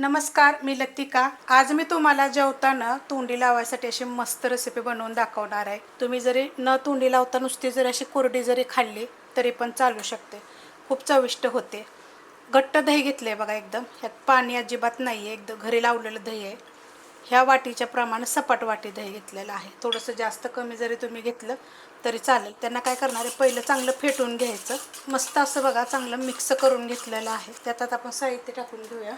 नमस्कार मी लतिका. आज मी तुम्हाला जेवताना तोंडी लावायसाठी अशी मस्त रेसिपी बनवून दाखवणार आहे. तुम्ही जरी न तोंडी लावता नुसती जरी अशी कोरडी जरी खाल्ली तरी पण चालू शकते. खूप चविष्ट होते. घट्ट दही घेतलं आहे बघा एकदम. ह्यात पाणी अजिबात नाही आहे एकदम घरी लावलेलं दही आहे. ह्या वाटीच्या प्रमाणे सपाट वाटी दही घेतलेलं आहे. थोडंसं जास्त कमी जरी तुम्ही घेतलं तरी चालेल. त्यांना काय करणार आहे पहिलं चांगलं फेटून घ्यायचं. मस्त असं बघा चांगलं मिक्स करून घेतलेलं आहे. त्यात आता आपण साहित्य टाकून घेऊया.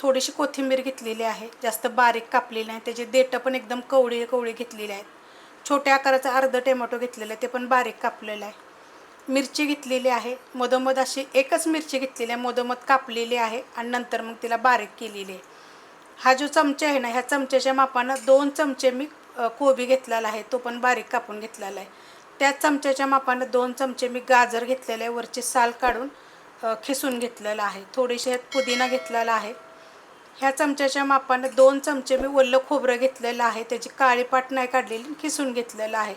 थोडीशी कोथिंबीर घेतलेली आहे. जास्त बारीक कापलेली नाही. त्याची देठं पण एकदम कवळी कवळी घेतलेली आहेत. छोट्या आकाराचं अर्ध टोमॅटो घेतलेलं आहे. ते पण बारीक कापलेलं आहे. मिरची घेतलेली आहे. मधोमध अशी एकच मिरची घेतलेली आहे. मधोमध कापलेली आहे आणि नंतर मग तिला बारीक केलेली आहे. हा जो चमचा आहे ना ह्या चमच्याच्या मापानं दोन चमचे मी कोबी घेतलेला आहे. तो पण बारीक कापून घेतलेला आहे. त्याच चमच्याच्या मापानं दोन चमचे मी गाजर घेतलेले आहे. वरची साल काढून खिसून घेतलेलं आहे. थोडीशी ह्यात पुदिना घेतलेला आहे. ह्या चमच्याच्या मापानं दोन चमचे मी ओलं खोबरं घेतलेलं आहे. त्याची काळी पाट नाही काढलेली किसून घेतलेलं आहे.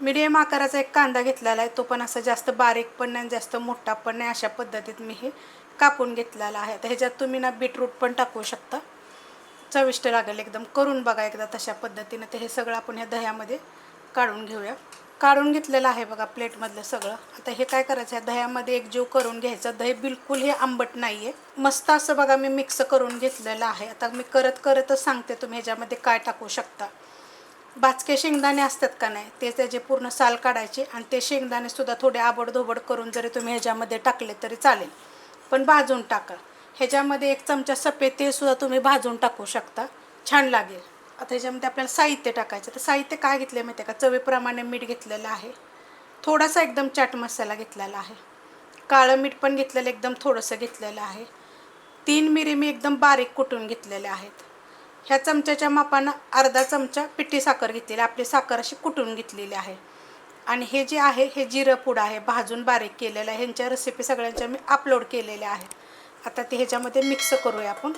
मिडियम आकाराचा एक कांदा घेतलेला आहे. तो पण असा जास्त बारीक पण नाही जास्त मोठा पण नाही अशा पद्धतीत मी हे कापून घेतलेला आहे. तर ह्याच्यात तुम्ही ना बीटरूट पण टाकू शकता. चविष्ट लागेल एकदम. करून बघा एकदा तशा पद्धतीनं. ते हे सगळं आपण ह्या दह्यामध्ये काढून घेऊया. काढून घेतलेलं आहे बघा प्लेटमधलं सगळं. आता हे काय करायचं आहे? दह्यामध्ये एक जीव करून घ्यायचं. दही बिलकुल हे आंबट नाही आहे मस्त असं बघा मी मिक्स करून घेतलेलं आहे. आता मी करत करतच सांगते तुम्ही ह्याच्यामध्ये काय टाकू शकता. बाचके शेंगदाणे असतात का नाही? ते त्याचे पूर्ण साल काढायचे आणि ते शेंगदाणे सुद्धा थोडे आबडधोबड करून जरी तुम्ही ह्याच्यामध्ये टाकले तरी चालेल. पण भाजून टाका. ह्याच्यामध्ये एक चमचा सफेद तेलसुद्धा तुम्ही भाजून टाकू शकता. छान लागेल. आता ह्याच्यामध्ये आपल्याला साहित्य टाकायचं. तर साहित्य काय घेतलं आहे माहिती आहे का? चवीप्रमाणे मीठ घेतलेलं आहे. थोडासा एकदम चाट मसाला घेतलेला आहे. काळं मीठ पण घेतलेलं एकदम थोडंसं घेतलेलं आहे. तीन मिरी मी एकदम बारीक कुटून घेतलेल्या आहेत. ह्या चमच्याच्या मापानं अर्धा चमचा पिठी साखर घेतलेली आपली साखर अशी कुटून घेतलेली आहे. आणि हे जे आहे हे जिरं पूड आहे भाजून बारीक केलेलं आहे. ह्यांच्या रेसिपी सगळ्यांच्या मी अपलोड केलेल्या आहेत. आता ते ह्याच्यामध्ये मिक्स करूया आपण.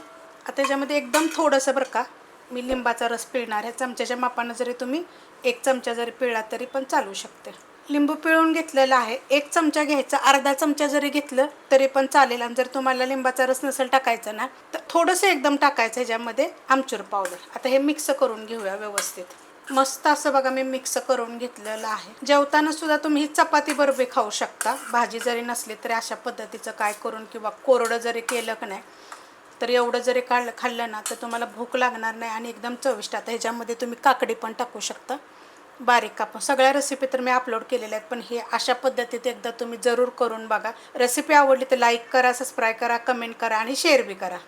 आता ह्याच्यामध्ये एकदम थोडंसं बरं का मी लिंबाचा रस पिळणार आहे. चमच्याच्या मापानं जरी तुम्ही एक चमचा जरी पिळला तरी पण चालू शकते. लिंबू पिळून घेतलेला आहे. एक चमचा घ्यायचा अर्धा चमचा जरी घेतलं तरी पण चालेल. आणि जर तुम्हाला लिंबाचा रस नसेल टाकायचा ना तर थोडंसं एकदम टाकायचं ह्याच्यामध्ये आमचूर पावडर आता हे मिक्स करून घेऊया व्यवस्थित. मस्त असं बघा मी मिक्स करून घेतलेलं आहे. जेवताना सुद्धा तुम्ही ही चपाती बरोबर खाऊ शकता. भाजी जरी नसली तरी अशा पद्धतीचं काय करून किंवा कोरडं जरी केलं का नाही तर एवढं जरी काढलं खाल्लं ना तर तुम्हाला भूक लागणार नाही आणि एकदम चविष्ट. आता ह्याच्यामध्ये तुम्ही काकडी पण टाकू शकता. बारीक कापून सगळ्या रेसिपी तर मी अपलोड केलेल्या आहेत पण हे अशा पद्धतीत एकदा तुम्ही जरूर करून बघा. रेसिपी आवडली तर लाईक करा सबस्क्राईब करा कमेंट करा आणि शेअर बी करा.